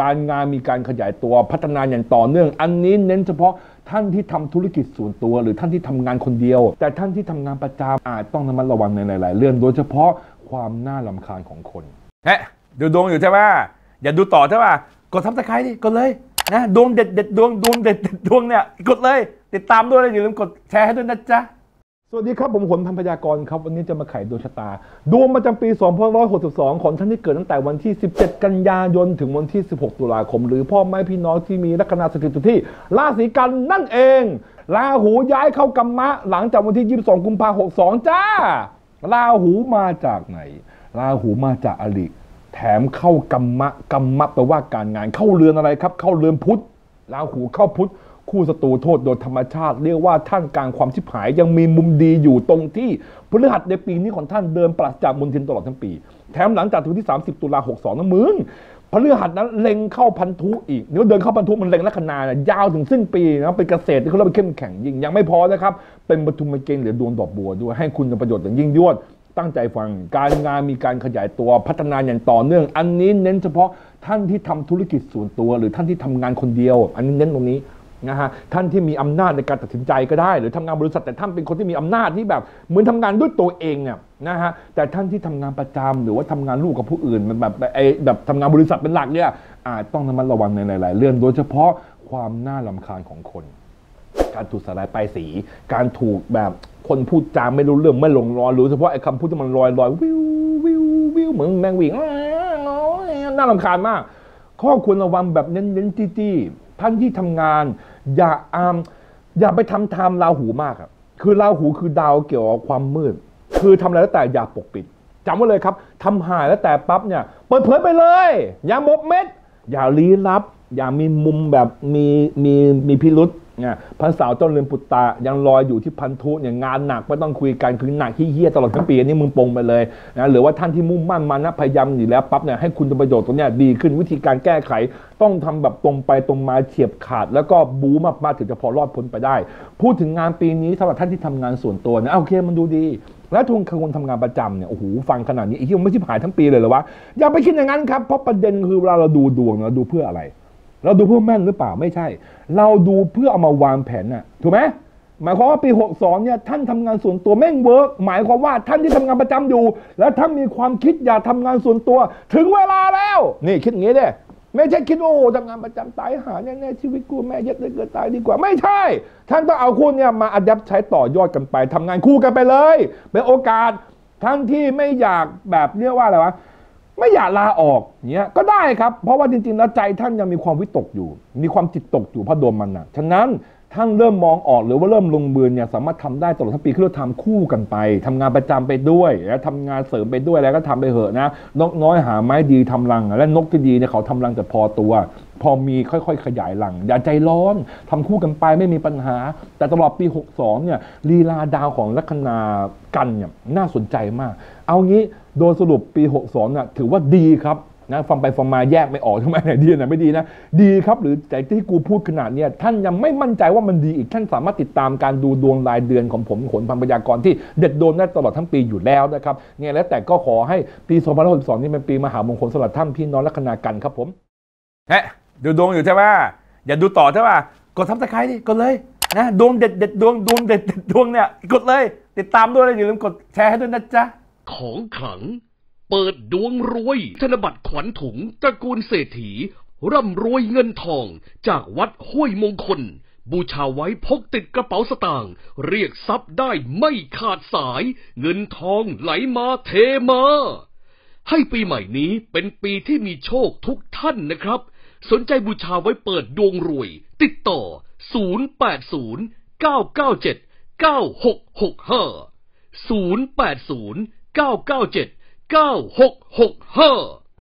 การงานมีการขยายตัวพัฒนาอย่างต่อเนื่อง อันนี้เน้นเฉพาะท่านที่ทำธุรกิจส่วนตัว หรือท่านที่ทำงานคนเดียว แต่ท่านที่ทำงานประจำอาจต้องระมัดระวังในหลาย ๆ เรื่องโดยเฉพาะความน่าลำคาญของคนเฮ้ดูดวงอยู่ใช่ไหมอย่าดูต่อใช่ป่ะกดทับตะไคร้ดิกดเลยนะดวงเด็ดเด็ดดวงดวงเด็ดเด็ดดวงเนี่ยกดเลย ติดตามด้วยอย่าลืมกดแชร์ให้ด้วยนะจ๊ะ วัสดีครับ ผมหนพันพยากรครับ วันนี้จะมาไขดวงชะตา ดวงประจำปี 2562 ของท่านที่เกิดตั้งแต่วันที่ 17 กันยายน ถึงวันที่ 16 ตุลาคม หรือพ่อแม่พี่น้องที่มีลัคนาสถิตอยู่ที่ราศีกันนั่นเองราหูย้ายเข้ากัมมะ หลังจากวันที่ 22 กุมภาพันธ์62 จ้าราหูมาจากไหนราหูมาจากอริแถมเข้ากัมมะกัมมะแปลว่าการงานเข้าเรือนอะไรครับ เข้าเรือนพุธราหูเข้าพุธ คู่ศัตรูโทษโดยธรรมชาติ เรียกว่าท่านกลางความชิบหายยังมีมุมดีอยู่ตรงที่พฤหัสในปีนี้ของท่านเดินปราศจากมลทินตลอดทั้งปี แถมหลังจากถึงที่ 30 ตุลา62นะมึงพฤหัสนั้นเล็งเข้าพันธุอีกเดี๋ยวเดินเข้าพันธุมันเล็งลัคนานะยาวถึงสิ้นปีนะเป็นเกษตรที่เขาเรียกว่าเข้มแข็งยิ่งยังไม่พอนะครับ เป็นปทุมเกณฑ์หรือดวงดอกบัวด้วยให้คุณประโยชน์อย่างยิ่งยวดตั้งใจฟังการงานมีการขยายตัวพัฒนาอย่างต่อเนื่อง อันนี้เน้นเฉพาะท่านที่ทำธุรกิจส่วนตัว หรือท่านที่ทำงานคนเดียว อันนี้เน้นตรงนี้ นะฮะท่านที่มีอำนาจในการตัดสินใจก็ได้ หรือทำงานบริษัทแต่ท่านเป็นคนที่มีอำนาจที่แบบเหมือนทำงานด้วยตัวเองเนี่ยนะฮะแต่ท่านที่ทำงานประจำหรือว่าทำงานร่วมกับผู้อื่นมันแบบไอ้แบบทำงานบริษัทเป็นหลักเนี่ยอาจต้องระมัดระวังในหลาย ๆ เรื่องโดยเฉพาะความน่าลำคาญของคน การถูกสลายป้ายสี การถูกแบบคนพูดจาไม่รู้เรื่องไม่ลงรอยรือเฉพาะไอ้คำพูดที่มันลอยลอยวิววิววิวเหมือนแมงวิ่งน่ารำคาญมาก ข้อควรระวังแบบเน้นๆจี้ๆท่านที่ทำงาน อย่าอามอย่าไปทำไทม์ราหูมากอะคือราหูคือดาวเกี่ยวกับความมืด คือทำอะไรแล้วแต่อย่าปกปิดจำไว้เลยครับทำหายแล้วแต่ปั๊บเนี่ยเปิดเผยไปเลย อย่าหมกเม็ด อย่าลี้ลับ อย่ามีมุมแบบมีมีมีพิรุษ เนี่ยพระสาวต้นเรือนปุตตายังลอยอยู่ที่พันธุเนี่ยงานหนักไม่ต้องคุยกันคือหนักที่เฮี้ยตลอดทั้งปีอันนี้มึงปงไปเลยนะหรือว่าท่านที่มุ่งมั่นมานะพยายามอยู่แล้วปั๊บเนี่ยให้คุณประโยชน์ตรงเนี้ยดีขึ้นวิธีการแก้ไข ต้องทำแบบตรงไปตรงมาเฉียบขาด แล้วก็บูมากๆถึงจะพอรอดพ้นไปได้ พูดถึงงานปีนี้สำหรับท่านที่ทำงานส่วนตัวนะโอเคมันดูดีแล้วทุนคนทำงานประจำเนี่ยโอ้โหฟังขนาดนี้ไอ้ที่มันไม่ชิบหายทั้งปีเลยเหรอวะอย่าไปคิดอย่างนั้นครับเพราะประเด็นคือเวลาเราดูดวงเราดูเพื่ออะไร เราดูเพื่อแม่นหรือเปล่าไม่ใช่ เราดูเพื่อเอามาวางแผนน่ะถูกไหมหมายความว่าปี 62 เนี่ยท่านทำงานส่วนตัวแม่งเวิร์กหมายความว่าท่านที่ทำงานประจำอยู่ แล้วท่านมีความคิดอยากทำงานส่วนตัว ถึงเวลาแล้ว นี่คิดอย่างนี้เด้ไม่ใช่คิดโอ้ทำงานประจำตายหาแน่ๆชีวิตกูแม่เย็ดเลยเกิดตายดีกว่าไม่ใช่ ท่านต้องเอาคุณเนี่ยมาอัดยับใช้ต่อยอดกันไปทำงานคู่กันไปเลยเป็นโอกาสทั้งที่ไม่อยากแบบเรียกว่าอะไรวะ ไม่อยากลาออกเนี้ยก็ได้ครับ เพราะว่าจริงๆแล้วใจท่านยังมีความวิตกอยู่ มีความจิตตกอยู่เพราะโดนมันนะฉะนั้นท่านเริ่มมองออกหรือว่าเริ่มลงมือเนี่ยสามารถทำได้ตลอดทั้งปีคือเราทำคู่กันไปทำงานประจำไปด้วย แล้วทำงานเสริมไปด้วยแล้วก็ทำไปเหอะนะนกน้อยหาไม้ดีทำรัง และนกที่ดีเนี่ยเขาทำรังแต่พอตัว พอมีค่อยๆ ขยายรัง อย่าใจร้อนทำคู่กันไปไม่มีปัญหา แต่ตลอดปี 62 เนี่ยลีลาดาวของลัคนากันเนี่ยน่าสนใจมาก เอางี้โดยสรุปปี 62เนี่ยถือว่าดีครับนะฟังไปฟังมาแยกไม่ออกทำไมไหนดีไหนไม่ดีนะดีครับหรือแต่ที่กูพูดขนาดเนี้ยท่านยังไม่มั่นใจว่ามันดีอีกท่านสามารถติดตามการดูดวงรายเดือนของผมขนพันพยากรที่เด็ดโดนได้ตลอดทั้งปีอยู่แล้วนะครับไงแล้วแต่ก็ขอให้ปี2562 นี่เป็นปีมหามงคลสำหรับท่านพี่น้องลัคนากันครับผมเฮ้ ดูดวงอยู่ใช่ไหมอย่าดูต่อใช่ป่ะกดทับตะไคร้ดิกดเลยนะดวงเด็ดเด็ดดวงดวงเด็ดเด็ดดวงเนี่ยกดเลย ติดตามด้วยนะอย่าลืมกดแชร์ให้ด้วยนะจ๊ะของขลัง เปิดดวงรวย ธนบัตรขวัญถุงตระกูลเศรษฐี ร่ำรวยเงินทอง จากวัดห้วยมงคล บูชาไว้พกติดกระเป๋าสตางค์เรียกทรัพย์ได้ไม่ขาดสาย เงินทองไหลมาเทมาให้ปีใหม่นี้เป็นปีที่มีโชคทุกท่านนะครับ สนใจบูชาไว้เปิดดวงรวย ติดต่อ 080 997 9665 080 997 9665